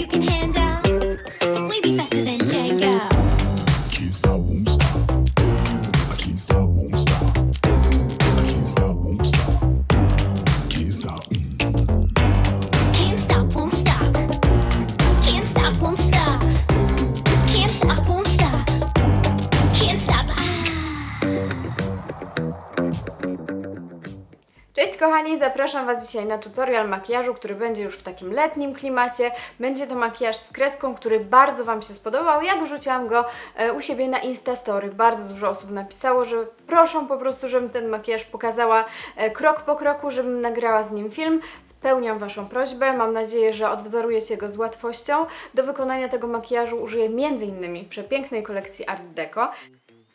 you can handle. Zapraszam Was dzisiaj na tutorial makijażu, który będzie już w takim letnim klimacie. Będzie to makijaż z kreską, który bardzo Wam się spodobał. Jak wrzuciłam go e, u siebie na Instastory. Bardzo dużo osób napisało, że proszą po prostu, żebym ten makijaż pokazała e, krok po kroku, żebym nagrała z nim film. Spełniam Waszą prośbę. Mam nadzieję, że odwzorujecie go z łatwością. Do wykonania tego makijażu użyję m.in. przepięknej kolekcji Art Deco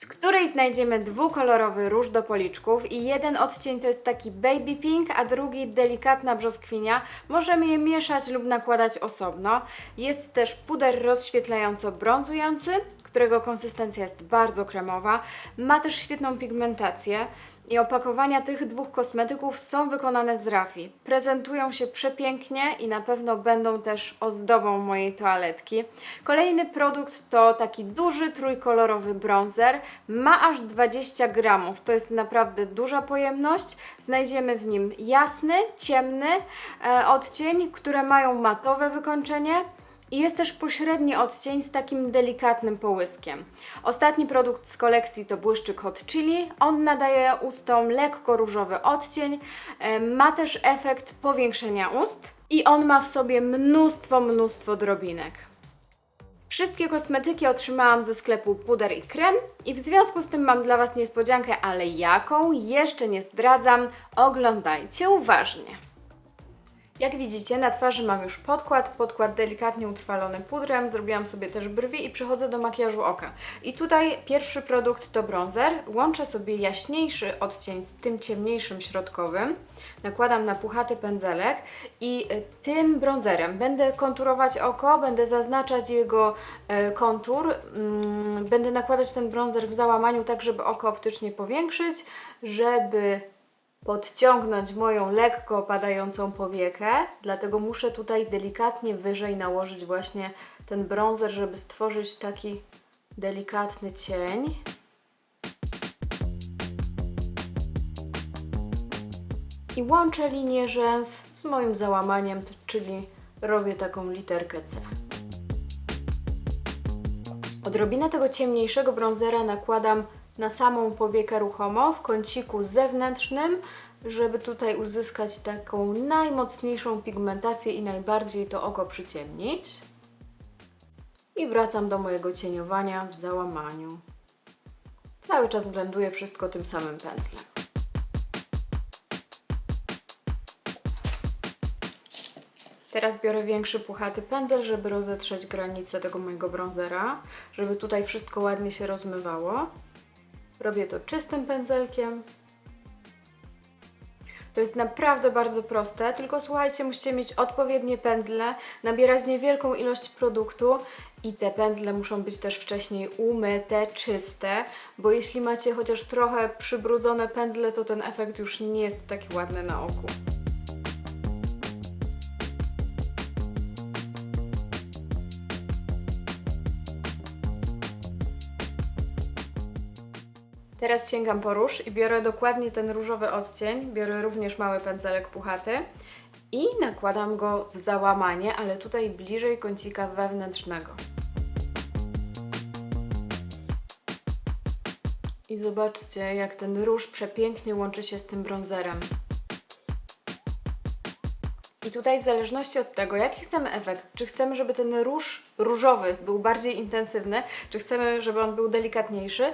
w której znajdziemy dwukolorowy róż do policzków i jeden odcień to jest taki baby pink, a drugi delikatna brzoskwinia. Możemy je mieszać lub nakładać osobno. Jest też puder rozświetlająco-brązujący, którego konsystencja jest bardzo kremowa. Ma też świetną pigmentację. I opakowania tych dwóch kosmetyków są wykonane z rafi. Prezentują się przepięknie i na pewno będą też ozdobą mojej toaletki. Kolejny produkt to taki duży trójkolorowy bronzer. Ma aż 20 gramów. To jest naprawdę duża pojemność. Znajdziemy w nim jasny, ciemny e, odcień, które mają matowe wykończenie. I jest też pośredni odcień z takim delikatnym połyskiem. Ostatni produkt z kolekcji to błyszczyk Hot Chili. On nadaje ustom lekko różowy odcień. E, Ma też efekt powiększenia ust i on ma w sobie mnóstwo, mnóstwo drobinek. Wszystkie kosmetyki otrzymałam ze sklepu Puder i Krem i w związku z tym mam dla Was niespodziankę, ale jaką jeszcze nie zdradzam. Oglądajcie uważnie. Jak widzicie, na twarzy mam już podkład, podkład delikatnie utrwalony pudrem, zrobiłam sobie też brwi i przechodzę do makijażu oka. I tutaj pierwszy produkt to bronzer, łączę sobie jaśniejszy odcień z tym ciemniejszym środkowym, nakładam na puchaty pędzelek i y, tym bronzerem będę konturować oko, będę zaznaczać jego y, kontur, mm, będę nakładać ten bronzer w załamaniu tak, żeby oko optycznie powiększyć, żeby podciągnąć moją lekko opadającą powiekę, dlatego muszę tutaj delikatnie wyżej nałożyć właśnie ten bronzer, żeby stworzyć taki delikatny cień. I łączę linię rzęs z moim załamaniem, czyli robię taką literkę C. Odrobinę tego ciemniejszego bronzera nakładam na samą powiekę ruchomo w kąciku zewnętrznym, żeby tutaj uzyskać taką najmocniejszą pigmentację i najbardziej to oko przyciemnić. I wracam do mojego cieniowania w załamaniu. Cały czas blenduję wszystko tym samym pędzlem. Teraz biorę większy puchaty pędzel, żeby rozetrzeć granice tego mojego bronzera, żeby tutaj wszystko ładnie się rozmywało. Robię to czystym pędzelkiem. To jest naprawdę bardzo proste, tylko słuchajcie, musicie mieć odpowiednie pędzle, nabierać niewielką ilość produktu i te pędzle muszą być też wcześniej umyte, czyste, bo jeśli macie chociaż trochę przybrudzone pędzle, to ten efekt już nie jest taki ładny na oku. Teraz sięgam po róż i biorę dokładnie ten różowy odcień. Biorę również mały pędzelek puchaty i nakładam go w załamanie, ale tutaj bliżej kącika wewnętrznego. I zobaczcie, jak ten róż przepięknie łączy się z tym bronzerem. I tutaj w zależności od tego, jaki chcemy efekt, czy chcemy, żeby ten róż różowy był bardziej intensywny, czy chcemy, żeby on był delikatniejszy,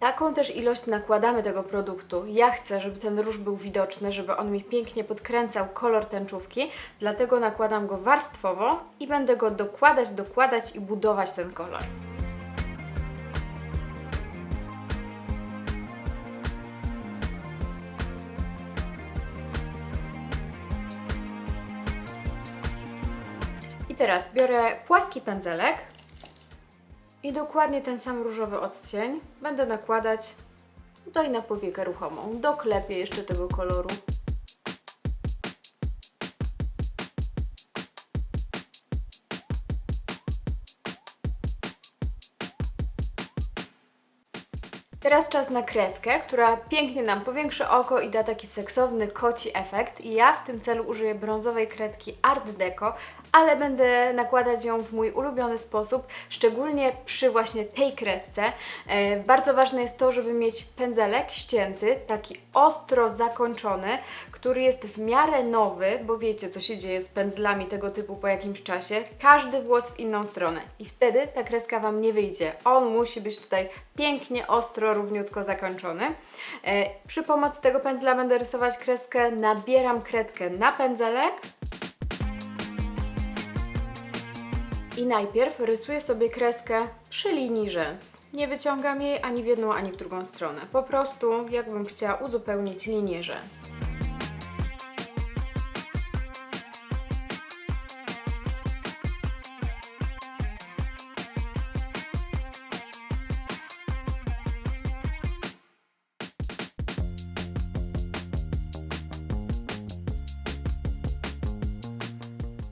taką też ilość nakładamy tego produktu. Ja chcę, żeby ten róż był widoczny, żeby on mi pięknie podkręcał kolor tęczówki, dlatego nakładam go warstwowo i będę go dokładać, dokładać i budować ten kolor. I teraz biorę płaski pędzelek i dokładnie ten sam różowy odcień będę nakładać tutaj na powiekę ruchomą. Doklepię jeszcze tego koloru. Teraz czas na kreskę, która pięknie nam powiększy oko i da taki seksowny koci efekt. I ja w tym celu użyję brązowej kredki Art Deco, ale będę nakładać ją w mój ulubiony sposób, szczególnie przy właśnie tej kresce. E, bardzo ważne jest to, żeby mieć pędzelek ścięty, taki ostro zakończony, który jest w miarę nowy, bo wiecie co się dzieje z pędzlami tego typu po jakimś czasie. Każdy włos w inną stronę i wtedy ta kreska Wam nie wyjdzie. On musi być tutaj pięknie, ostro, równiutko zakończony. E, przy pomocy tego pędzla będę rysować kreskę, nabieram kredkę na pędzelek. I najpierw rysuję sobie kreskę przy linii rzęs. Nie wyciągam jej ani w jedną, ani w drugą stronę. Po prostu jakbym chciała uzupełnić linię rzęs.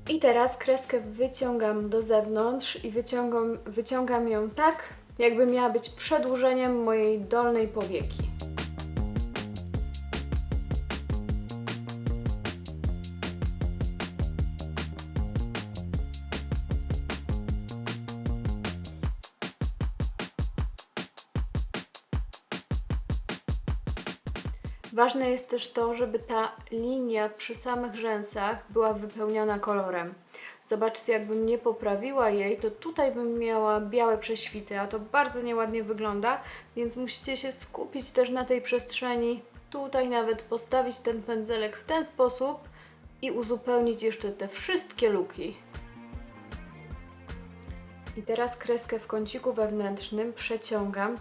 I teraz kreskę wyciągam do zewnątrz i wyciągam, wyciągam ją tak, jakby miała być przedłużeniem mojej dolnej powieki. Ważne jest też to, żeby ta linia przy samych rzęsach była wypełniona kolorem. Zobaczcie, jakbym nie poprawiła jej, to tutaj bym miała białe prześwity, a to bardzo nieładnie wygląda, więc musicie się skupić też na tej przestrzeni. Tutaj nawet postawić ten pędzelek w ten sposób i uzupełnić jeszcze te wszystkie luki. I teraz kreskę w kąciku wewnętrznym przeciągam.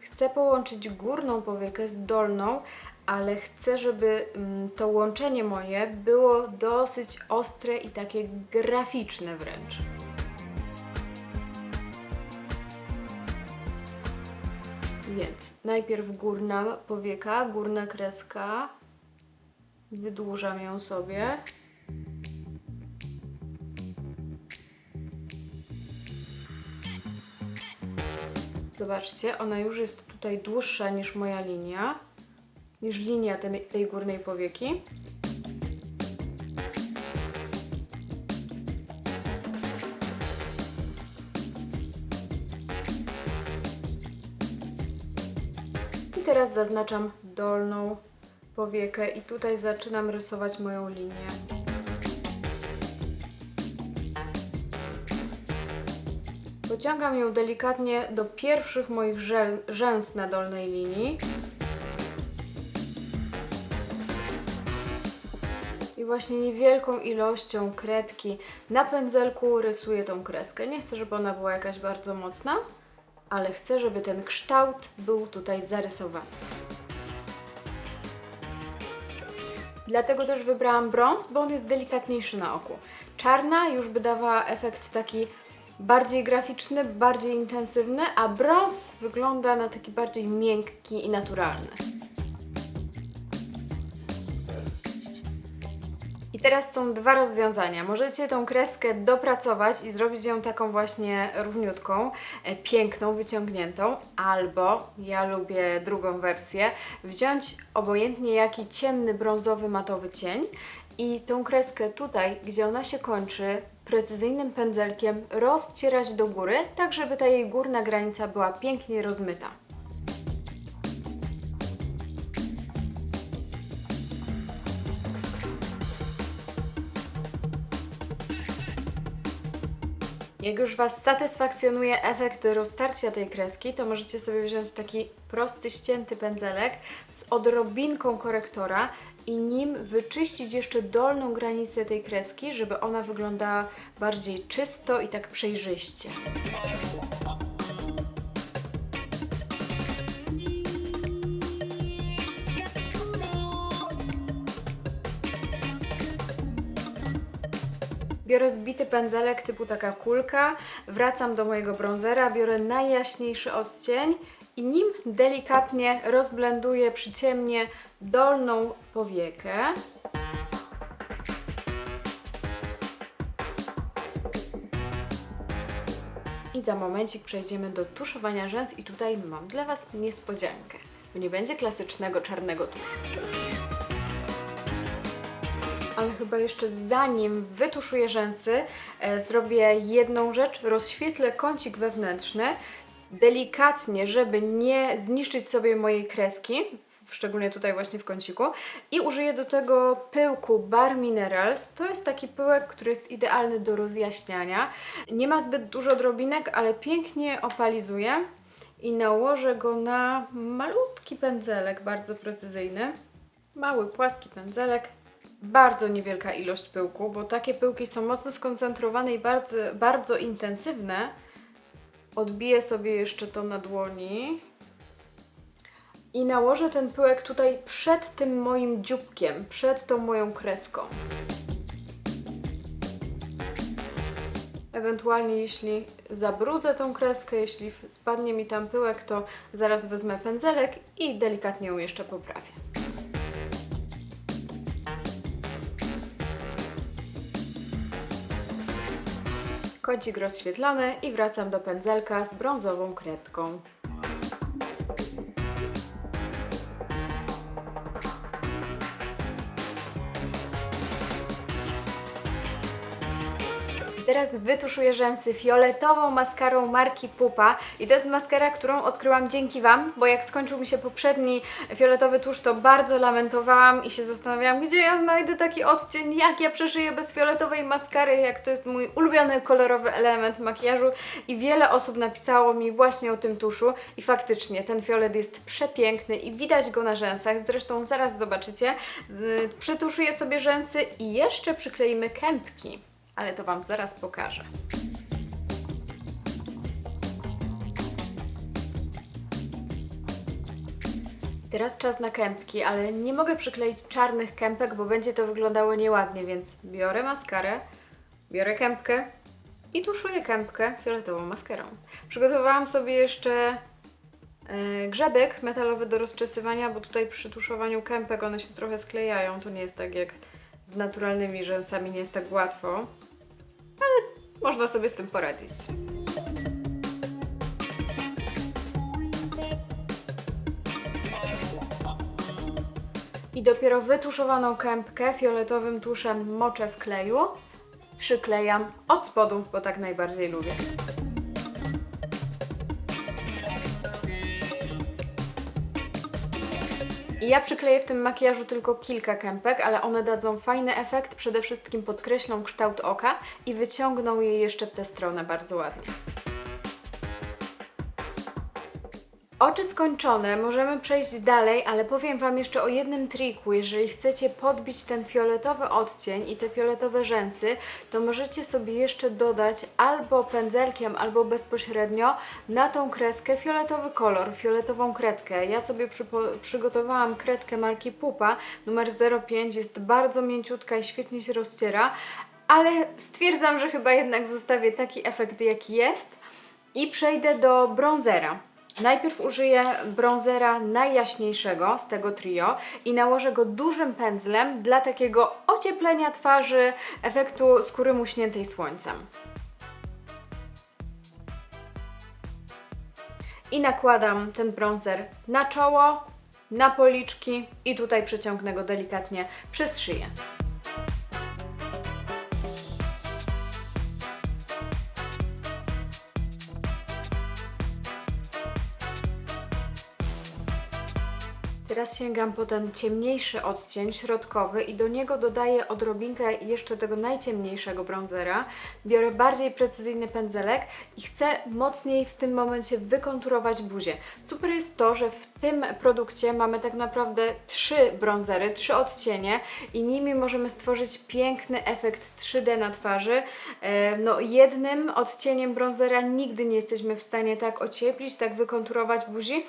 Chcę połączyć górną powiekę z dolną, ale chcę, żeby mm, to łączenie moje było dosyć ostre i takie graficzne wręcz. Więc najpierw górna powieka, górna kreska. Wydłużam ją sobie. Zobaczcie, ona już jest tutaj dłuższa niż moja linia, niż linia tej, tej górnej powieki. I teraz zaznaczam dolną powiekę i tutaj zaczynam rysować moją linię. Pociągam ją delikatnie do pierwszych moich rzęs na dolnej linii. Właśnie niewielką ilością kredki na pędzelku rysuję tą kreskę. Nie chcę, żeby ona była jakaś bardzo mocna, ale chcę, żeby ten kształt był tutaj zarysowany. Dlatego też wybrałam brąz, bo on jest delikatniejszy na oku. Czarna już by dawała efekt taki bardziej graficzny, bardziej intensywny, a brąz wygląda na taki bardziej miękki i naturalny. Teraz są dwa rozwiązania. Możecie tą kreskę dopracować i zrobić ją taką właśnie równiutką, e, piękną, wyciągniętą, albo ja lubię drugą wersję, wziąć obojętnie jaki ciemny, brązowy, matowy cień i tą kreskę tutaj, gdzie ona się kończy, precyzyjnym pędzelkiem rozcierać do góry, tak żeby ta jej górna granica była pięknie rozmyta. Jak już Was satysfakcjonuje efekt roztarcia tej kreski, to możecie sobie wziąć taki prosty, ścięty pędzelek z odrobinką korektora i nim wyczyścić jeszcze dolną granicę tej kreski, żeby ona wyglądała bardziej czysto i tak przejrzyście. Biorę zbity pędzelek typu taka kulka, wracam do mojego bronzera, biorę najjaśniejszy odcień i nim delikatnie rozblenduję, przyciemnię dolną powiekę. i za momencik przejdziemy do tuszowania rzęs i tutaj mam dla Was niespodziankę. Nie będzie klasycznego czarnego tuszu. Ale chyba jeszcze zanim wytuszuję rzęsy, e, zrobię jedną rzecz, rozświetlę kącik wewnętrzny, delikatnie, żeby nie zniszczyć sobie mojej kreski, szczególnie tutaj właśnie w kąciku, i użyję do tego pyłku Bar Minerals. To jest taki pyłek, który jest idealny do rozjaśniania. Nie ma zbyt dużo drobinek, ale pięknie opalizuje i nałożę go na malutki pędzelek, bardzo precyzyjny. Mały, płaski pędzelek. Bardzo niewielka ilość pyłku, bo takie pyłki są mocno skoncentrowane i bardzo, bardzo intensywne. Odbiję sobie jeszcze to na dłoni. I nałożę ten pyłek tutaj przed tym moim dzióbkiem, przed tą moją kreską. Ewentualnie jeśli zabrudzę tą kreskę, jeśli spadnie mi tam pyłek, to zaraz wezmę pędzelek i delikatnie ją jeszcze poprawię. Kącik rozświetlony i wracam do pędzelka z brązową kredką. Teraz wytuszuję rzęsy fioletową maskarą marki Pupa. I to jest maskara, którą odkryłam dzięki Wam, bo jak skończył mi się poprzedni fioletowy tusz, to bardzo lamentowałam i się zastanawiałam, gdzie ja znajdę taki odcień, jak ja przeszyję bez fioletowej maskary, jak to jest mój ulubiony kolorowy element makijażu. I wiele osób napisało mi właśnie o tym tuszu. I faktycznie ten fiolet jest przepiękny i widać go na rzęsach, zresztą zaraz zobaczycie. Yy, Przytuszuję sobie rzęsy i jeszcze przykleimy kępki ale to Wam zaraz pokażę. Teraz czas na kępki, ale nie mogę przykleić czarnych kępek, bo będzie to wyglądało nieładnie, więc biorę maskarę, biorę kępkę i tuszuję kępkę fioletową maskarą. Przygotowałam sobie jeszcze e, grzebek metalowy do rozczesywania, bo tutaj przy tuszowaniu kępek one się trochę sklejają. To nie jest tak jak z naturalnymi rzęsami, nie jest tak łatwo można sobie z tym poradzić. I dopiero wytuszowaną kępkę fioletowym tuszem moczę w kleju. Przyklejam od spodu, bo tak najbardziej lubię. Ja przykleję w tym makijażu tylko kilka kępek, ale one dadzą fajny efekt, przede wszystkim podkreślą kształt oka i wyciągną je jeszcze w tę stronę bardzo ładnie. Oczy skończone, możemy przejść dalej, ale powiem Wam jeszcze o jednym triku. Jeżeli chcecie podbić ten fioletowy odcień i te fioletowe rzęsy, to możecie sobie jeszcze dodać albo pędzelkiem, albo bezpośrednio na tą kreskę fioletowy kolor, fioletową kredkę. Ja sobie przygotowałam kredkę marki Pupa, numer 05, jest bardzo mięciutka i świetnie się rozciera, ale stwierdzam, że chyba jednak zostawię taki efekt jaki jest i przejdę do bronzera. Najpierw użyję bronzera najjaśniejszego z tego trio i nałożę go dużym pędzlem dla takiego ocieplenia twarzy, efektu skóry muśniętej słońcem. I nakładam ten bronzer na czoło, na policzki i tutaj przeciągnę go delikatnie przez szyję. Teraz sięgam po ten ciemniejszy odcień, środkowy i do niego dodaję odrobinkę jeszcze tego najciemniejszego bronzera. Biorę bardziej precyzyjny pędzelek i chcę mocniej w tym momencie wykonturować buzię. Super jest to, że w tym produkcie mamy tak naprawdę trzy bronzery, trzy odcienie i nimi możemy stworzyć piękny efekt 3D na twarzy. E, No jednym odcieniem bronzera nigdy nie jesteśmy w stanie tak ocieplić, tak wykonturować buzi,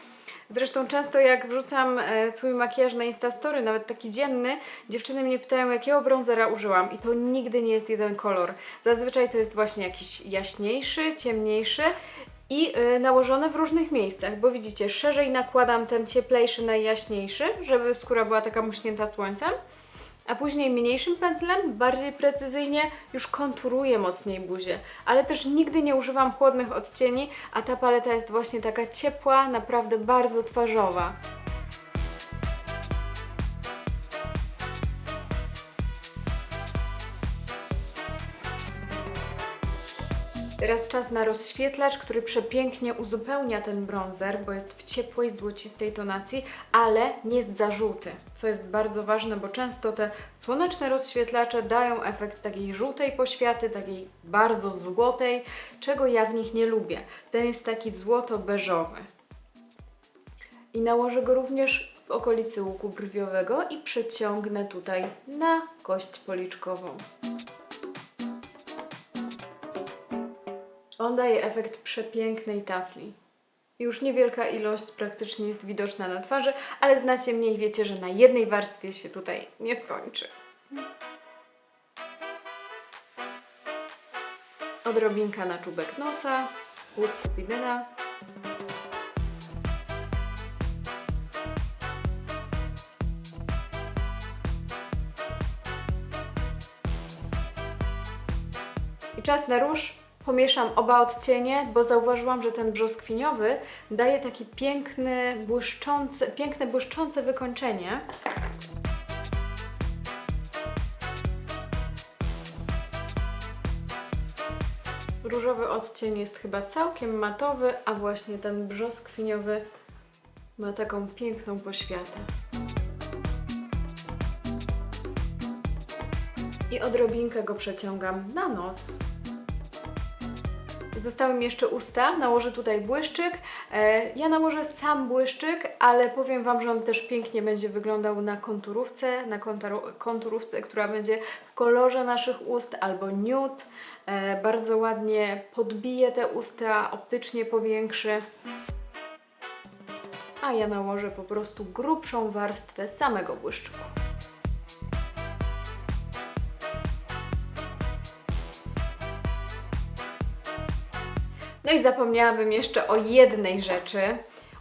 Zresztą często jak wrzucam e, swój makijaż na Instastory, nawet taki dzienny, dziewczyny mnie pytają, jakiego bronzera użyłam i to nigdy nie jest jeden kolor. Zazwyczaj to jest właśnie jakiś jaśniejszy, ciemniejszy i e, nałożone w różnych miejscach, bo widzicie, szerzej nakładam ten cieplejszy, najjaśniejszy, żeby skóra była taka muśnięta słońcem, A później mniejszym pędzlem, bardziej precyzyjnie, już konturuję mocniej buzię. Ale też nigdy nie używam chłodnych odcieni, a ta paleta jest właśnie taka ciepła, naprawdę bardzo twarzowa. Teraz czas na rozświetlacz, który przepięknie uzupełnia ten bronzer, bo jest w ciepłej, złocistej tonacji, ale nie jest za żółty, co jest bardzo ważne, bo często te słoneczne rozświetlacze dają efekt takiej żółtej poświaty, takiej bardzo złotej, czego ja w nich nie lubię. Ten jest taki złoto-beżowy. I nałożę go również w okolicy łuku brwiowego i przeciągnę tutaj na kość policzkową. On daje efekt przepięknej tafli. Już niewielka ilość praktycznie jest widoczna na twarzy, ale znacie mnie i wiecie, że na jednej warstwie się tutaj nie skończy. Odrobinka na czubek nosa, łuk. I czas na róż. Pomieszam oba odcienie, bo zauważyłam, że ten brzoskwiniowy daje taki piękny, błyszczący, piękne, błyszczące wykończenie. Różowy odcień jest chyba całkiem matowy, a właśnie ten brzoskwiniowy ma taką piękną poświatę. I odrobinkę go przeciągam na nos. Zostały mi jeszcze usta, nałożę tutaj błyszczyk. E, Ja nałożę sam błyszczyk, ale powiem Wam, że on też pięknie będzie wyglądał na konturówce, na konturówce, która będzie w kolorze naszych ust albo nude. Bardzo ładnie podbije te usta, optycznie powiększy. A ja nałożę po prostu grubszą warstwę samego błyszczyku. No i zapomniałabym jeszcze o jednej rzeczy.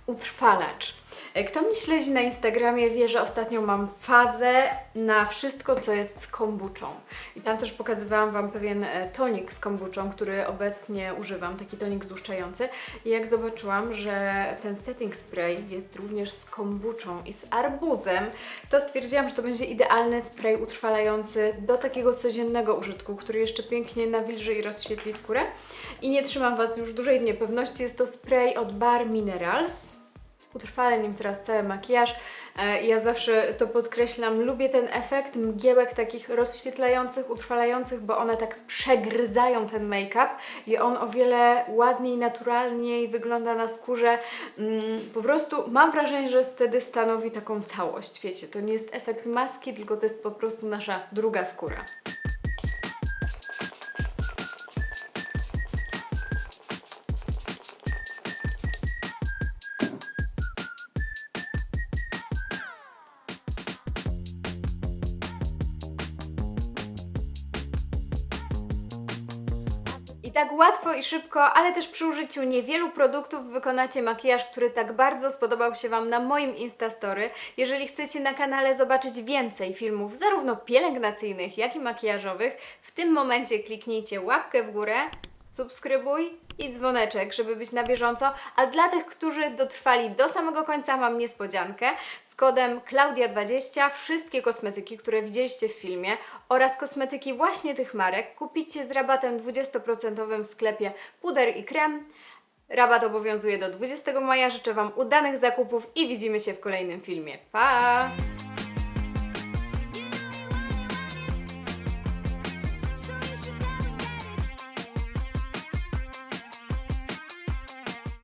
Utrwalacz. E, Kto mnie śledzi na Instagramie wie, że ostatnio mam fazę na wszystko, co jest z kombuczą. I tam też pokazywałam Wam pewien e, tonik z kombuczą, który obecnie używam, taki tonik złuszczający. I jak zobaczyłam, że ten setting spray jest również z kombuczą i z arbuzem, to stwierdziłam, że to będzie idealny spray utrwalający do takiego codziennego użytku, który jeszcze pięknie nawilży i rozświetli skórę. I nie trzymam Was już dłużej w niepewności, jest to spray od Bar Minerals. Utrwalę nim teraz cały makijaż. E, Ja zawsze to podkreślam, lubię ten efekt mgiełek takich rozświetlających, utrwalających, bo one tak przegryzają ten make-up i on o wiele ładniej, naturalniej wygląda na skórze. Mm, Po prostu mam wrażenie, że wtedy stanowi taką całość, wiecie, to nie jest efekt maski, tylko to jest po prostu nasza druga skóra. Tak łatwo i szybko, ale też przy użyciu niewielu produktów wykonacie makijaż, który tak bardzo spodobał się Wam na moim Instastory. Jeżeli chcecie na kanale zobaczyć więcej filmów, zarówno pielęgnacyjnych, jak i makijażowych, w tym momencie kliknijcie łapkę w górę, subskrybuj i dzwoneczek, żeby być na bieżąco. A dla tych, którzy dotrwali do samego końca, mam niespodziankę. Z kodem Klaudia20 wszystkie kosmetyki, które widzieliście w filmie oraz kosmetyki właśnie tych marek kupicie z rabatem 20% w sklepie puder i krem. Rabat obowiązuje do 20 maja. Życzę Wam udanych zakupów i widzimy się w kolejnym filmie. Pa!